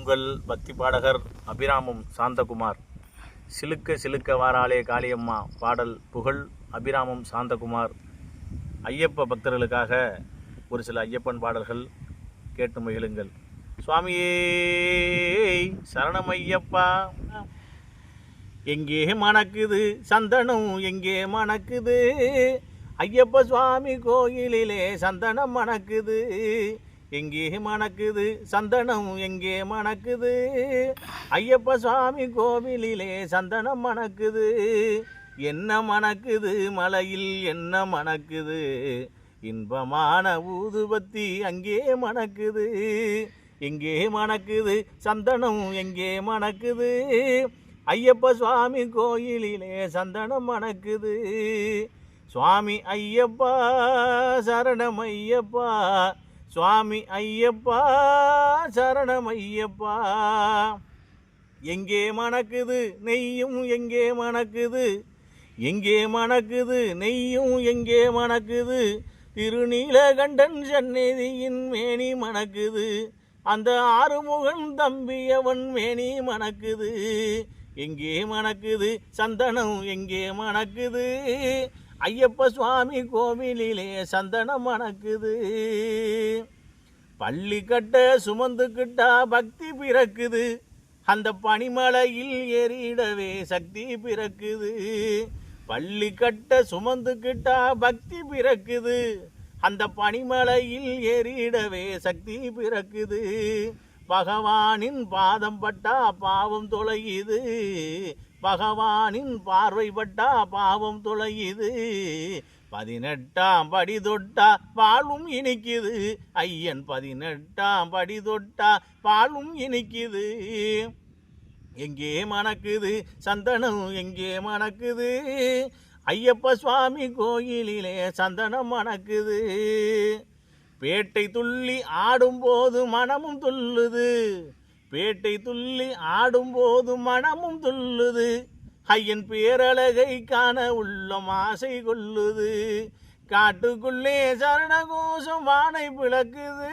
உங்கள் பக்தி பாடகர் அபிராமம் சாந்தகுமார். சிலுக்க சிலுக்க வாராளே காளியம்மா பாடல் புகழ் அபிராமம் சாந்தகுமார். ஐயப்ப பக்தர்களுக்காக ஒரு சில ஐயப்பன் பாடல்கள் கேட்டு மகிழுங்கள். சுவாமியே சரணம் ஐயப்பா எங்கே மணக்குது சந்தனம் எங்கே மணக்குது? ஐயப்ப சுவாமி கோயிலிலே சந்தனம் மணக்குது. எங்கே மணக்குது? சந்தனம் எங்கே மணக்குது? ஐயப்ப சுவாமி கோவிலிலே சந்தனம் மணக்குது. என்ன மணக்குது? மலையில் என்ன மணக்குது? இன்பமான ஊதுபத்தி அங்கே மணக்குது. எங்கே மணக்குது? சந்தனம் எங்கே மணக்குது? ஐயப்ப சுவாமி கோயிலிலே சந்தனம் மணக்குது. சுவாமி ஐயப்பா சரணம் ஐயப்பா சுவாமி ஐயப்பா சரணம் ஐயப்பா. எங்கே மணக்குது நெய்யும் எங்கே மணக்குது? எங்கே மணக்குது நெய்யும் எங்கே மணக்குது? திருநீலகண்டன் சந்நிதியின் மேனி மணக்குது. அந்த ஆறுமுகன் தம்பியவன் மேனி மணக்குது. எங்கே மணக்குது சந்தனம் எங்கே மணக்குது? ஐயப்ப சுவாமி கோவிலிலே சந்தனம் மணக்குது பள்ளி கட்ட சுமந்துக்கிட்டா பக்தி பிறக்குது. அந்த பனிமலையில் ஏறிடவே சக்தி பிறக்குது. பள்ளி கட்ட சுமந்துக்கிட்டா பக்தி பிறக்குது. அந்த பனிமலையில் ஏறிடவே சக்தி பிறக்குது. பகவானின் பாதம் பட்டா பாவம் தொலையுது. பகவானின் பார்வை பட்டா பாவம் தொலையுது. பதினெட்டாம் படி தொட்டா பாலும் இனிக்குது. ஐயன் பதினெட்டாம் படி தொட்டா பாலும் இனிக்குது. எங்கே மணக்குது? சந்தனம் எங்கே மணக்குது? ஐயப்ப சுவாமி கோயிலிலே சந்தனம் மணக்குது. பேட்டை துள்ளி ஆடும்போது மனமும் துள்ளுது. பேட்டை துள்ளி ஆடும்போது மனமும் துள்ளுது. ஐயன் பேரழகை காண உள்ளம் ஆசை கொள்ளுது. காட்டுக்குள்ளே சரணகோஷம் வானை பிளக்குது.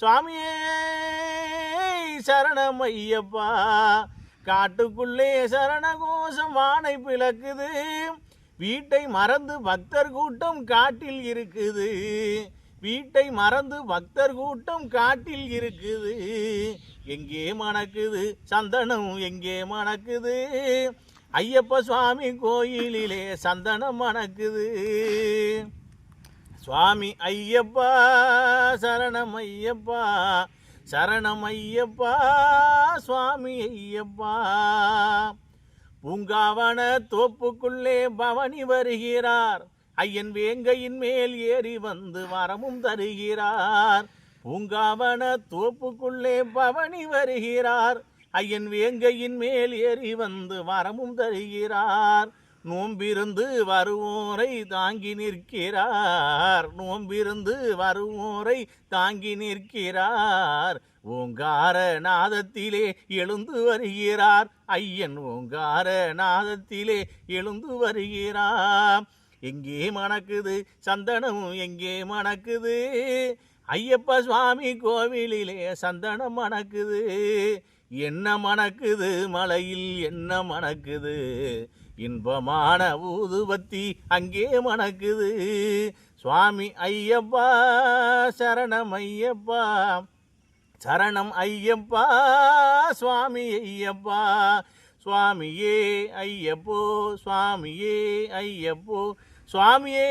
சுவாமியே சரணம் ஐயப்பா காட்டுக்குள்ளே சரணகோஷம் வானை பிளக்குது. வீட்டை மறந்து பக்தர் கூட்டம் காட்டில் இருக்குது. வீட்டை மறந்து பக்தர் கூட்டம் காட்டில் இருக்குது. எங்கே மணக்குது? சந்தனம் எங்கே மணக்குது? ஐயப்ப சுவாமி கோயிலிலே சந்தனம் மணக்குது. சுவாமி ஐயப்பா சரணம் ஐயப்பா சரணம் ஐயப்பா சுவாமி ஐயப்பா. பூங்காவன தோப்புக்குள்ளே பவனி வருகிறார். ஐயன் வேங்கையின் மேல் ஏறி வந்து வரமும் தருகிறார். பூங்காவன தோப்புக்குள்ளே பவனி வருகிறார். ஐயன் வேங்கையின் மேல் ஏறி வந்து வரமும் தருகிறார். நோம்பிருந்து வருவோரை தாங்கி நிற்கிறார். நோம்பிருந்து வருவோரை தாங்கி நிற்கிறார். ஓங்கார நாதத்திலே எழுந்து வருகிறார். ஐயன் ஓங்கார நாதத்திலே எழுந்து வருகிறார் எங்கே மணக்குது? சந்தனம் எங்கே மணக்குது? ஐயப்ப சுவாமி கோவிலிலே சந்தனம் மணக்குது. என்ன மணக்குது? மலையில் என்ன மணக்குது? இன்பமான ஊதுபத்தி அங்கே மணக்குது. சுவாமி ஐயப்பா சரணம் ஐயப்பா. சரணம் ஐயப்பா சுவாமி ஐயப்பா சுவாமியே ஐயப்போ சுவாமியே ஐயப்போ சுவாமியே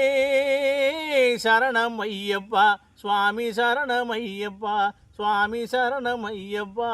சரணம் ஐயப்பா சுவாமி சரணம் ஐயப்பா சுவாமி சரணம் ஐயப்பா.